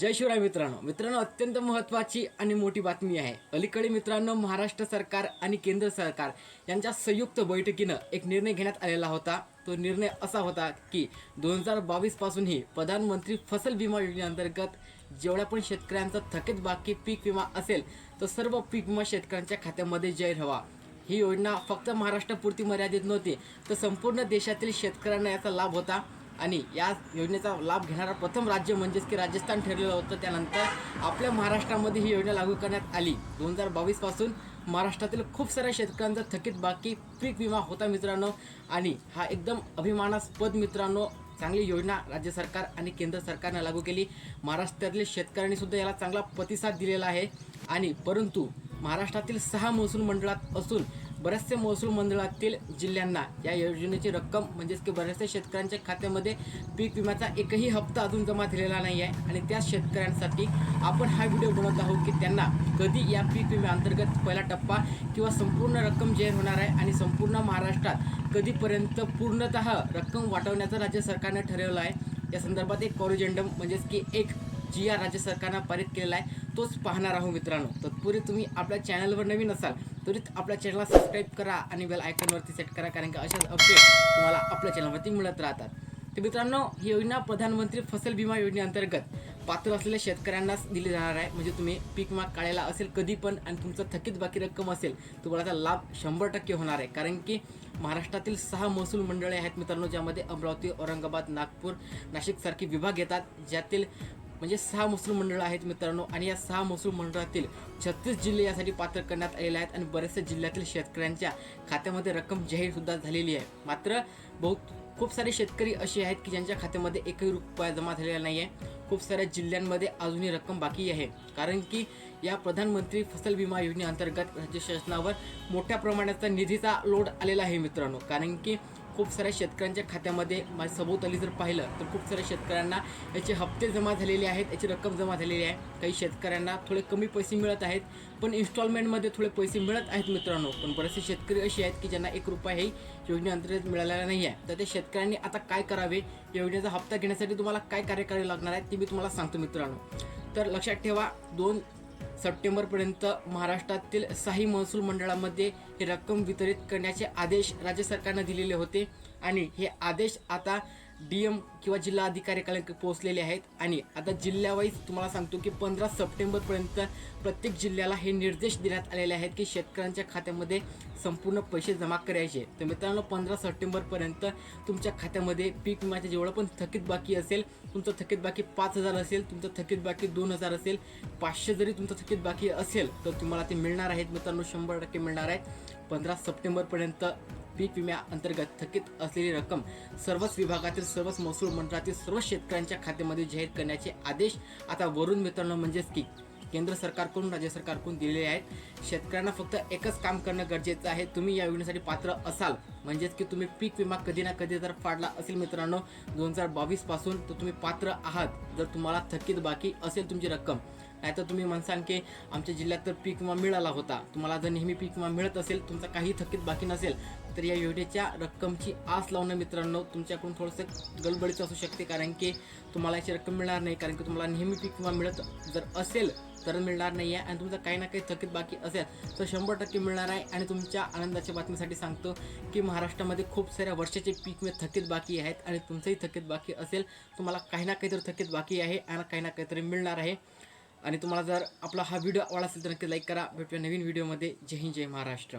जय शिवराय मित्रांनो. मित्रांनो अत्यंत महत्त्वाची आणि मोठी बातमी आहे. अलीकडे मित्रांनो महाराष्ट्र सरकार आणि केंद्र सरकार यांच्या संयुक्त बैठकीनं एक निर्णय घेण्यात आलेला होता. तो निर्णय असा होता की दोन हजार बावीसपासूनही प्रधानमंत्री फसल विमा योजनेअंतर्गत जेवढ्या पण शेतकऱ्यांचा थकीत बाकी पीक विमा असेल तर सर्व पीक विमा शेतकऱ्यांच्या खात्यामध्ये जाहीर हवा. ही योजना फक्त महाराष्ट्रापुरती मर्यादित नव्हती तर संपूर्ण देशातील शेतकऱ्यांना याचा लाभ होता. आणि या योजनेचा लाभ घेणारा प्रथम राज्य म्हणजेच की राजस्थान ठरलेलं होतं. त्यानंतर आपल्या महाराष्ट्रामध्ये ही योजना लागू करण्यात आली. दोन हजार बावीसपासून महाराष्ट्रातील खूप साऱ्या शेतकऱ्यांचा थकीत बाकी पीक विमा होता मित्रांनो. आणि हा एकदम अभिमानास्पद मित्रांनो चांगली योजना राज्य सरकार आणि केंद्र सरकारने लागू केली. महाराष्ट्रातील शेतकऱ्यांनी सुद्धा याला चांगला प्रतिसाद दिलेला आहे. आणि परंतु महाराष्ट्रातील सहा महसूल मंडळात असून बऱ्याचशा महसूल मंडळातील जिल्ह्यांना या योजनेची रक्कम म्हणजेच की बऱ्याचशा शेतकऱ्यांच्या खात्यामध्ये पीक विम्याचा एकही हप्ता अजून जमा झालेला नाही आहे. आणि त्या शेतकऱ्यांसाठी आपण हा व्हिडिओ बनवत आहोत की त्यांना कधी या पीक विम्याअंतर्गत पहिला टप्पा किंवा संपूर्ण रक्कम जाहीर होणार आहे आणि संपूर्ण महाराष्ट्रात कधीपर्यंत पूर्णतः रक्कम वाटवण्याचं राज्य सरकारने ठरवलं आहे. या संदर्भात एक कॉरिजेंडम म्हणजेच की एक जी आर राज्य सरकारनं पारित केलेला आहे तोच पाहणार आहोत मित्रांनो. तत्पूर्वी तुम्ही आपल्या चॅनलवर नवीन असाल तरी आपल्या चॅनलला सबस्क्राईब करा आणि बेल आयकॉनवरती सेट करा कारण की अशाच अपडेट तुम्हाला आपल्या चॅनलवरती मिळत राहतात. तर मित्रांनो ही योजना प्रधानमंत्री फसल विमा योजनेअंतर्गत पात्र असलेल्या शेतकऱ्यांनाच दिली जाणार आहे. म्हणजे तुम्ही पीक विमा काढायला असेल कधी पण आणि तुमचं थकीत बाकी रक्कम असेल तुम्हाला त्याचा लाभ शंभर टक्के होणार आहे. कारण की महाराष्ट्रातील सहा महसूल मंडळे आहेत मित्रांनो ज्यामध्ये अमरावती औरंगाबाद नागपूर नाशिकसारखे विभाग येतात ज्यातील म्हणजे सहा महसूल मंडळं आहेत मित्रांनो आणि या सहा महसूल मंडळातील छत्तीस जिल्हे यासाठी पात्र करण्यात आलेले आहेत आणि बरेचसे जिल्ह्यातील शेतकऱ्यांच्या खात्यामध्ये रक्कम जाहीर सुद्धा झालेली आहे. मात्र बहुत खूप सारे शेतकरी असे आहेत की ज्यांच्या खात्यामध्ये एकही रुपया जमा झालेला नाही आहे खूप साऱ्या जिल्ह्यांमध्ये अजूनही रक्कम बाकी आहे. कारण की या प्रधानमंत्री फसल विमा योजनेअंतर्गत राज्य शासनावर मोठ्या प्रमाणाचा निधीचा लोड आलेला आहे मित्रांनो. कारण की खूप साऱ्या शेतकऱ्यांच्या खात्यामध्ये माझ्या सभोवताली जर पाहिलं तर खूप साऱ्या शेतकऱ्यांना याचे हप्ते जमा झालेले आहेत याची रक्कम जमा झालेली आहे. काही शेतकऱ्यांना थोडे कमी पैसे मिळत आहेत पण इन्स्टॉलमेंटमध्ये थोडे पैसे मिळत आहेत मित्रांनो. पण बरेचसे शेतकरी असे आहेत की ज्यांना एक रुपया ही योजनेअंतर्गत मिळालेला नाही आहे. तर त्या शेतकऱ्यांनी आता काय करावे? या योजनेचा हप्ता घेण्यासाठी तुम्हाला काय कार्य करावे लागणार आहे ते मी तुम्हाला सांगतो मित्रांनो. तर लक्षात ठेवा दोन सप्टेंबरपर्यंत महाराष्ट्रातील साही महसूल मंडळामध्ये ही रक्कम वितरित करण्याचे आदेश राज्य सरकारनं दिलेले होते. आणि हे आदेश आता डी एम किंवा जिल्हा अधिकारी कार्यालय पोहोचलेले आहेत. आणि आता जिल्ह्यावाईज तुम्हाला सांगतो की पंधरा सप्टेंबरपर्यंत प्रत्येक जिल्ह्याला हे निर्देश देण्यात आलेले आहेत की शेतकऱ्यांच्या खात्यामध्ये संपूर्ण पैसे जमा करायचे. तर मित्रांनो पंधरा सप्टेंबरपर्यंत तुमच्या खात्यामध्ये पीक विम्याचे जेवढं पण थकीत बाकी असेल तुमचं थकीत बाकी पाच हजार असेल तुमचं थकीत बाकी दोन हजार असेल पाचशे जरी तुमचं थकीत बाकी असेल तर तुम्हाला ते मिळणार आहेत. मित्रांनो शंभर टक्के मिळणार आहेत पंधरा सप्टेंबरपर्यंत पीक विम्या अंतर्गत थकीत असलेली रक्कम सर्वच विभागातील सर्वच महसूल मंडळातील सर्व शेतकऱ्यांच्या खात्यामध्ये जाहीर करण्याचे आदेश आता वरून मित्रांनो म्हणजेच की केंद्र सरकारकडून राज्य सरकारकडून दिलेले आहेत. शेतकऱ्यांना फक्त एकच काम करणं गरजेचं आहे. तुम्ही या योजनेसाठी पात्र असाल. म्हणजेच की तुम्ही पीक विमा कधी ना कधी जर फाडला असेल मित्रांनो दोन हजार बावीसपासून तर तुम्ही पात्र आहात. जर तुम्हाला थकीत बाकी असेल तुमची रक्कम नाहीतर तुम्ही म्हणसान की आमच्या जिल्ह्यात तर पीक विमा मिळाला होता. तुम्हाला जर नेहमी पीक विमा मिळत असेल तुमचा काही थकीत बाकी नसेल तर या योजनेच्या रक्कमची आस लावणं मित्रांनो तुमच्याकडून थोडंसं गडबडीचं असू शकते. कारण की तुम्हाला याची रक्कम मिळणार नाही. कारण की तुम्हाला नेहमी पीक विमा मिळत जर असेल तर मिळणार नाही आहे आणि तुमचा काही ना काही थकीत बाकी असेल तर शंभर टक्के मिळणार आहे. आणि तुमच्या आनंदाच्या बातमीसाठी सांगतो की महाराष्ट्रामध्ये खूप साऱ्या वर्षाचे पीक मी थकीत बाकी आहेत. आणि तुमचंही थकीत बाकी असेल तुम्हाला काही ना काहीतरी थकीत बाकी आहे आणि काही ना काहीतरी मिळणार आहे. आणि तुम्हाला जर आपला हा व्हिडिओ आवडला असेल तर नक्की लाईक करा. भेटूया नवीन व्हिडिओमध्ये जय हिंद जय महाराष्ट्र.